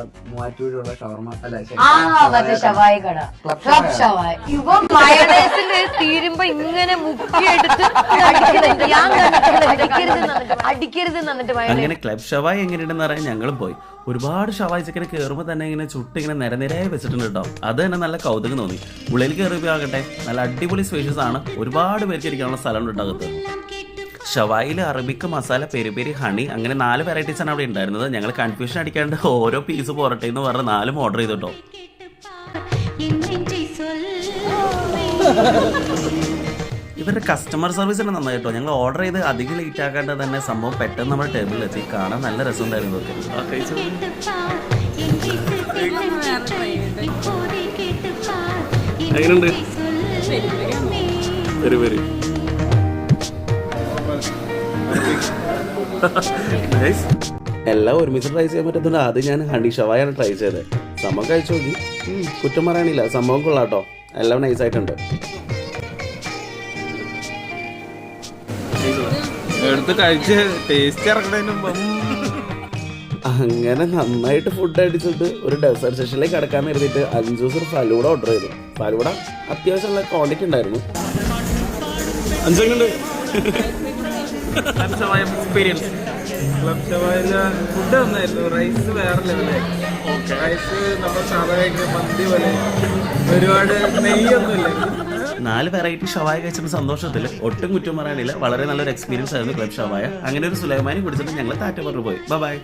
നമ്മുടെ മൂവാറ്റൂരുള്ള ഷവർമ അല്ല ഷവായ കട. ക്ലബ് ഷവായ. ഷവായി. ഇവ മയണൈസിന്റെ തീരുമ്പോ ഇങ്ങനെ മുക്കിയെടുത്ത് അടിക്കരുത്. അങ്ങനെ ക്ലബ് ഷവായ് എങ്ങനെയുണ്ടെന്ന് പറയാൻ ഞങ്ങളും പോയി. ഒരുപാട് ഷവായ് ചിക്കനെ കയറുമ്പോൾ തന്നെ ഇങ്ങനെ ചുട്ട് ഇങ്ങനെ നിരനിരയായി വെച്ചിട്ടുണ്ട് കേട്ടോ. അത് തന്നെ നല്ല കൗതുകം തോന്നി. ഉള്ളിൽ കയറിയപ്പോൾ ആകട്ടെ നല്ല അടിപൊളി സ്പേഷ്യസ് ആണ് ഒരുപാട് പേർക്ക് ഇരിക്കാനുള്ള സ്ഥലമുണ്ട് കേട്ടോ അകത്ത്. ഷവായിൽ Arabic masala peri peri honey അങ്ങനെ നാല് വെറൈറ്റീസ് ആണ് അവിടെ ഉണ്ടായിരുന്നത്. ഞങ്ങൾ കൺഫ്യൂഷൻ അടിക്കാണ്ട് ഓരോ പീസ് പോരട്ടെ എന്ന് പറഞ്ഞ് നാലും ഓർഡർ ചെയ്തു കേട്ടോ ഇവരുടെ കസ്റ്റമർ സർവീസ് തന്നെ നന്നായി കേട്ടോ. ഞങ്ങൾ ഓർഡർ ചെയ്ത് അധികം ലേറ്റ് ആക്കാണ്ട് തന്നെ സംഭവം പെട്ടെന്ന് നമ്മുടെ ടേബിളിൽ എത്തി കാണാൻ നല്ല രസമുണ്ടായിരുന്നു എങ്ങനെയുണ്ട്? വരൂ വരൂ Nice. എല്ലാം ഒരുമിച്ച് ട്രൈ ചെയ്യാൻ പറ്റത്തില്ല. ആദ്യം ഞാൻ ഹണി ഷവായാണ് ട്രൈ ചെയ്തത്. സംഭവം കഴിച്ചു നോക്കി. കുറ്റം പറയാനില്ല സംഭവം കൊള്ളാട്ടോ. എല്ലാം നൈസ് ആയിട്ടുണ്ട്. എടുത്ത് കഴിച്ച് ടേസ്റ്റ് ഇറക്കണതിന് അങ്ങനെ നന്നായിട്ട് ഫുഡ് അടിച്ചിട്ട് ഒരു ഡെസേർട്ട് സെഷനിലേക്ക് കിടക്കാൻ കരുതിയിട്ട് അഞ്ച് ദിവസം ഫലൂഡ ഓർഡർ ചെയ്തു. ഫലൂഡ അത്യാവശ്യമുള്ള ക്വാണ്ടിറ്റി ഉണ്ടായിരുന്നു. അഞ്ചെങ്ങണ്ട് എക്സ്പീരിയൻസ് ക്ലബ് ഷവായിൽ ഫുഡ് ഒന്നായിരുന്നു റൈസ് വേറെ ലെവലായിരുന്നു റൈസ് നമ്മൾ സാധാരണ മന്തി പോലെ. ഒരുപാട് നെയ്യൊന്നുമില്ല. നാല് വെറൈറ്റി ഷവായ കഴിച്ചപ്പോൾ സന്തോഷത്തിൽ ഒട്ടും കുറ്റം പറയാനില്ല. വളരെ നല്ലൊരു എക്സ്പീരിയൻസ് ആയിരുന്നു ക്ലബ് ഷവായ അങ്ങനെ ഒരു സുലൈമാനി കുടിച്ചിട്ട് ഞങ്ങൾ താറ്റ പറഞ്ഞു പോയി. ബൈ